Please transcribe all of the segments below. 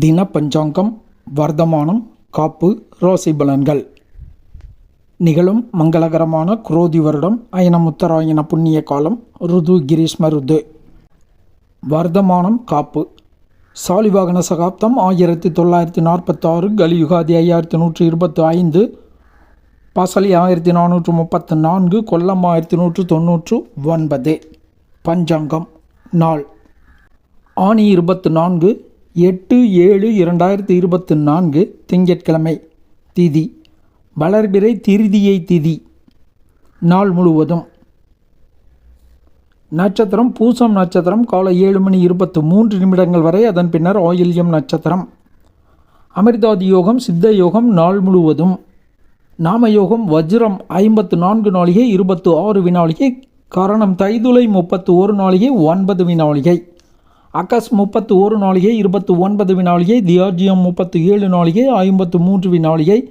தின பஞ்சாங்கம் வர்த்தமானம் காப்பு ராசி பலன்கள் நிகழும் மங்களகரமான குரோதி வருடம் அயனம் புண்ணிய காலம் ருது கிரீஷ்ம ருது. வர்த்தமானம் காப்பு. சாலிவாகன சகாப்தம் ஆயிரத்தி தொள்ளாயிரத்தி நாற்பத்தாறு கலியுகாதி ஐயாயிரத்தி நூற்றி இருபத்தி ஐந்து பசலி ஆயிரத்தி நானூற்று முப்பத்து நான்கு கொல்லம் ஆயிரத்தி நூற்று தொண்ணூற்று ஒன்பது பஞ்சாங்கம் நாள். ஆணி இருபத்து நான்கு எட்டு ஏழு இரண்டாயிரத்தி இருபத்து நான்கு திங்கட்கிழமை திதி. வளர்பிறை திருதியை திதி. நாள் முழுவதும். நட்சத்திரம் பூசம் நட்சத்திரம் காலை ஏழு மணி இருபத்து மூன்று நிமிடங்கள் வரை அதன் பின்னர் ஆயில்யம் நட்சத்திரம். அமிர்தாதி யோகம் சித்த யோகம் நாள் முழுவதும். நாமயோகம் வஜ்ரம் ஐம்பத்து நான்கு நாளிகை இருபத்து ஆறு வினாளிகை காரணம் தைதுலை முப்பத்து ஒரு நாளிகை ஒன்பது வினாளிகை. அகஸ் முப்பத்து ஒரு நாளிகை இருபத்து ஒன்பது வினாளிகை தியாஜியம் முப்பத்து ஏழு நாளிகை ஐம்பத்து மூன்று வினாளிகை.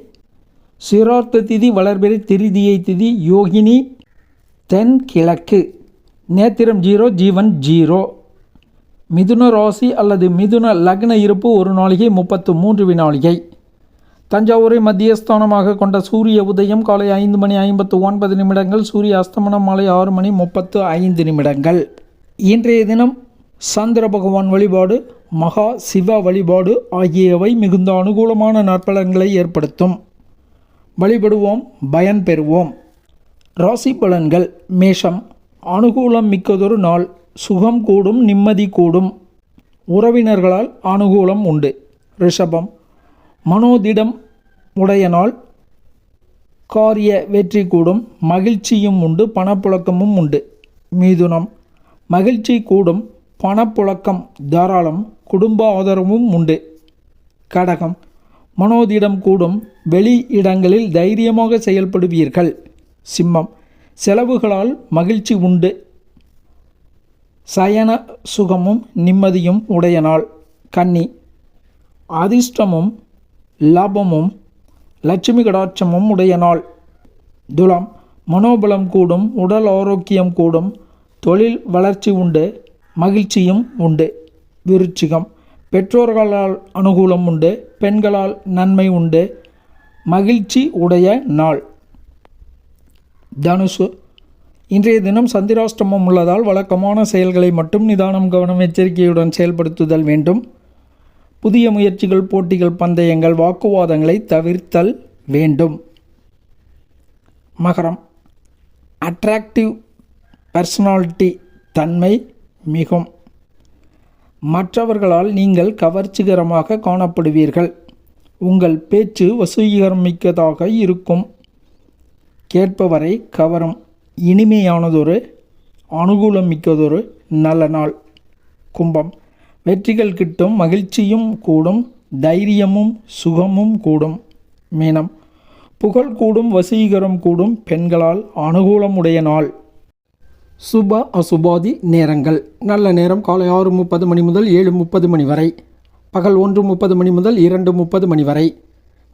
சிரார்த்த திதி வளர்பிறை திருதியை திதி யோகினி. தென் கிழக்கு. நேத்திரம் ஜீரோ ஜீவன் ஜீரோ. மிதுன ராசி அல்லது மிதுன லக்ன இருப்பு ஒரு நாளிகை முப்பத்து மூன்று வினாளிகை. தஞ்சாவூரை மத்தியஸ்தானமாக கொண்ட சூரிய உதயம் காலை ஐந்து மணி ஐம்பத்து ஒன்பது நிமிடங்கள் சூரிய அஸ்தமனம் மாலை ஆறு மணி முப்பத்து ஐந்து நிமிடங்கள். இன்றைய தினம் சந்திர பகவான் வழிபாடு மகா சிவ வழிபாடு ஆகியவை மிகுந்த அனுகூலமான நற்பலன்களை ஏற்படுத்தும். வழிபடுவோம் பயன் பெறுவோம். ராசி பலன்கள் மேஷம் அனுகூலம் மிக்கதொரு நாள் சுகம் கூடும் நிம்மதி கூடும். உறவினர்களால் அனுகூலம் உண்டு. ரிஷபம் மனோதிடம் உடைய நாள் காரிய வெற்றி கூடும் மகிழ்ச்சியும் உண்டு பணப்புழக்கமும் உண்டு. மீதுனம் மகிழ்ச்சி கூடும் பணப்புழக்கம் தாராளம் குடும்ப ஆதரவும் உண்டு. கடகம். மனோதிடம் கூடும் வெளி இடங்களில் தைரியமாக செயல்படுவீர்கள். சிம்மம். செலவுகளால் மகிழ்ச்சி உண்டு. சயன சுகமும் நிம்மதியும் உடைய நாள். கன்னி. அதிர்ஷ்டமும் லாபமும் லட்சுமி கடாட்சமும் உடைய நாள். துலாம். மனோபலம் கூடும் உடல் ஆரோக்கியம் கூடும் தொழில் வளர்ச்சி உண்டு. மகிழ்ச்சியும் உண்டு. விருச்சிகம். பெற்றோர்களால் அனுகூலம் உண்டு. பெண்களால் நன்மை உண்டு. மகிழ்ச்சி உடைய நாள். தனுசு. இன்றைய தினம் சந்திராஷ்டமம் உள்ளதால் வழக்கமான செயல்களை மட்டும் நிதானம் கவனம் எச்சரிக்கையுடன் செயல்படுத்துதல் வேண்டும். புதிய முயற்சிகள் போட்டிகள் பந்தயங்கள் வாக்குவாதங்களை தவிர்த்தல் வேண்டும். மகரம். அட்ராக்டிவ் பர்சனாலிட்டி தன்மை மிகும் மற்றவர்களால் நீங்கள் கவர்ச்சிகரமாக காணப்படுவீர்கள். உங்கள் பேச்சு வசீகரமிக்கதாக இருக்கும். கேட்பவரை கவரும். இனிமையானதொரு அனுகூலம் மிக்கதொரு நல்ல நாள். கும்பம். வெற்றிகள் கிட்டும் மகிழ்ச்சியும் கூடும் தைரியமும் சுகமும் கூடும். மீனம். புகழ் கூடும் வசீகரம் கூடும் பெண்களால் அனுகூலம் உடைய நாள். சுப அசுபாதி நேரங்கள். நல்ல நேரம் காலை ஆறு முப்பது மணி முதல் ஏழு முப்பது மணி வரை. பகல் ஒன்று முப்பது மணி முதல் இரண்டு முப்பது மணி வரை.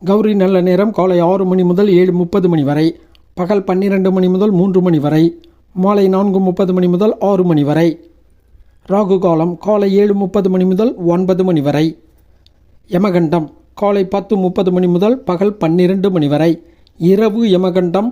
கௌரி நல்ல நேரம் காலை ஆறு மணி முதல் ஏழு முப்பது மணி வரை. பகல் பன்னிரெண்டு மணி முதல் மூன்று மணி வரை. மாலை நான்கு முப்பது மணி முதல் ஆறு மணி வரை. ராகு காலம் காலை ஏழு முப்பது மணி முதல் ஒன்பது மணி வரை. யமகண்டம் காலை பத்து முப்பது மணி முதல் பகல் பன்னிரண்டு மணி வரை. இரவு யமகண்டம்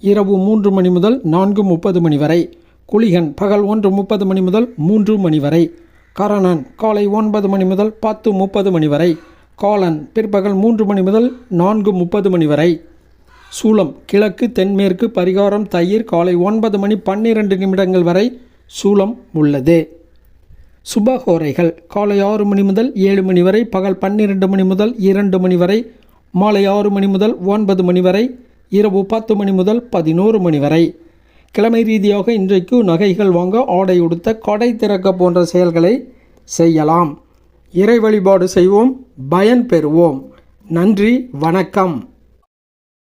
இரவு மூன்று மணி முதல் நான்கு முப்பது மணி வரை. குளிகன் பகல் ஒன்று முப்பது மணி முதல் மூன்று மணி வரை. கரணன் காலை ஒன்பது மணி முதல் பத்து முப்பது மணி வரை. காலன் பிற்பகல் மூன்று மணி முதல் நான்கு முப்பது மணி வரை. சூளம் கிழக்கு தென்மேற்கு பரிகாரம் தயிர் காலை ஒன்பது மணி பன்னிரண்டு நிமிடங்கள் வரை சூளம் உள்ளது. சுபஹோரைகள் காலை ஆறு மணி முதல் ஏழு மணி வரை பகல் பன்னிரெண்டு மணி முதல் இரண்டு மணி வரை மாலை ஆறு மணி முதல் ஒன்பது மணி வரை இரவு பத்து மணி முதல் பதினோரு மணி வரை. கிழமை ரீதியாக இன்றைக்கு நகைகள் வாங்க ஆடை உடுத்த கடை திறக்க போன்ற செயல்களை செய்யலாம். இறை வழிபாடு செய்வோம் பயன் பெறுவோம். நன்றி வணக்கம்.